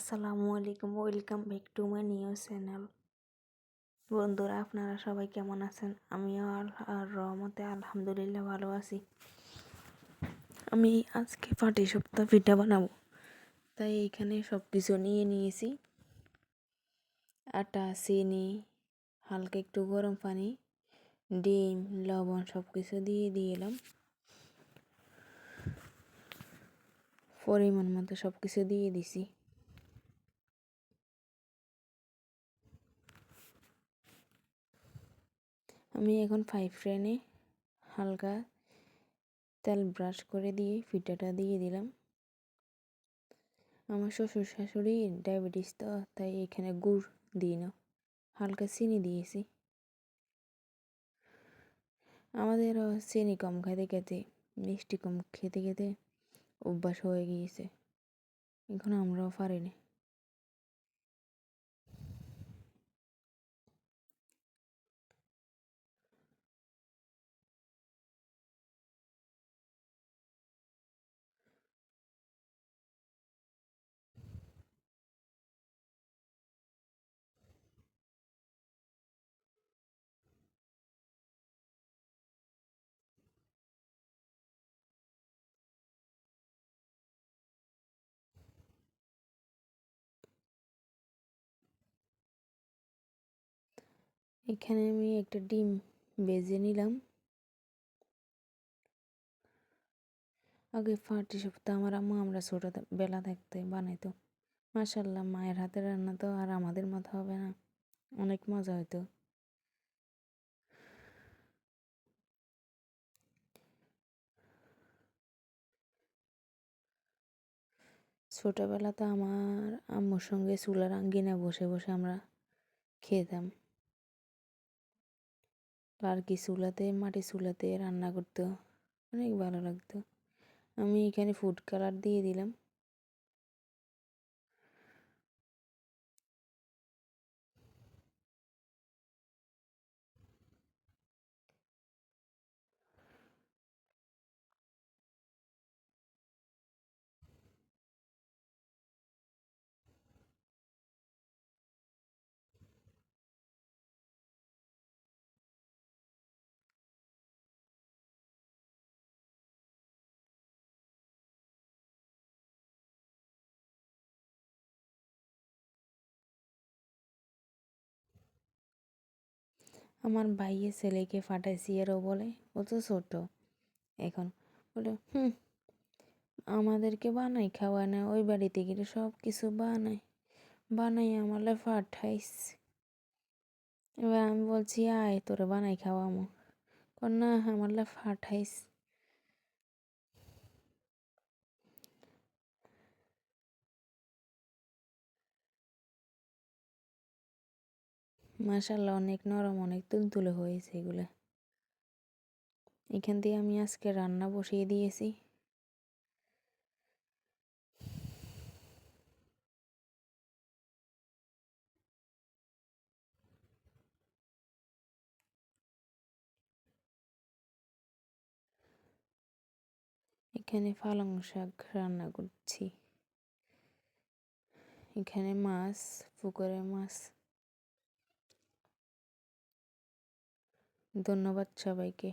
আসসালামু আলাইকুম, welcome back to my new channel. বন্ধুরা, আপনারা সবাই কেমন আছেন? আমিও আর রহমতে আলহামদুলিল্লাহ ভালো আছি। আমি আজকে পাটি সপ্তাহ পিঠা বানাবো। তাই এইখানে সব কিছু নিয়ে নিয়েছি। আটা, চিনি, হালকা একটু গরম পানি, ডিম, লবণ সব কিছু দিয়ে এলাম। পরিমাণ মতো সব কিছু দিয়ে দিছি। আমি এখন ফাইভ ফ্রেনে হালকা তেল ব্রাশ করে দিয়ে ফিটাটা দিয়ে দিলাম। আমার শ্বশুর শাশুড়ি ডায়াবেটিস তো, তাই এখানে গুড় দিই না, হালকা চিনি দিয়েছি। আমাদের চিনি কম খেতে খেতে, মিষ্টি কম খেতে খেতে অভ্যাস হয়ে গিয়েছে, এখন আমরাও পারি না এখানে আমি একটা ডিম বেজে নিলাম। আগে ফাটি সপ্তাহ আমার আম্মু, আমরা ছোটো বেলা থাকতে বানাইতো। মাসাল্লাহ মায়ের হাতের রান্না তো আর আমাদের মতো হবে না। অনেক মজা হইতো। ছোটোবেলাতে আমার আম্মুর সঙ্গে চুলার আঙ্গিনা বসে বসে আমরা খেতাম। আর কি চুলাতে মাটি চুলাতে রান্না করতো। অনেক ভালো লাগতো। আমি এখানে ফুড কালার দিয়ে দিলাম। আমার ভাইয়ের ছেলেকে ফাটাইছি আরও বলে, ও তো ছোটো। এখন বলে, হুম, আমাদেরকে বানাই খাওয়ায় না, ওই বাড়িতে গেলে সব কিছু বানাই বানাই আমার ফাটাইস এবার আমি বলছি, আয়, তোরে বানাই খাওয়া খাওয়ামো না আমার ফাটাইস মাশাল্লাহ অনেক নরম, অনেক তুলতুলে হয়েছে এগুলো। এখান দিয়ে আমি আজকে রান্না বসিয়ে দিয়েছি। এখানে পালং শাক রান্না করছি। এখানে মাছ পুকুরের মাছ। ধন্যবাদ সবাইকে।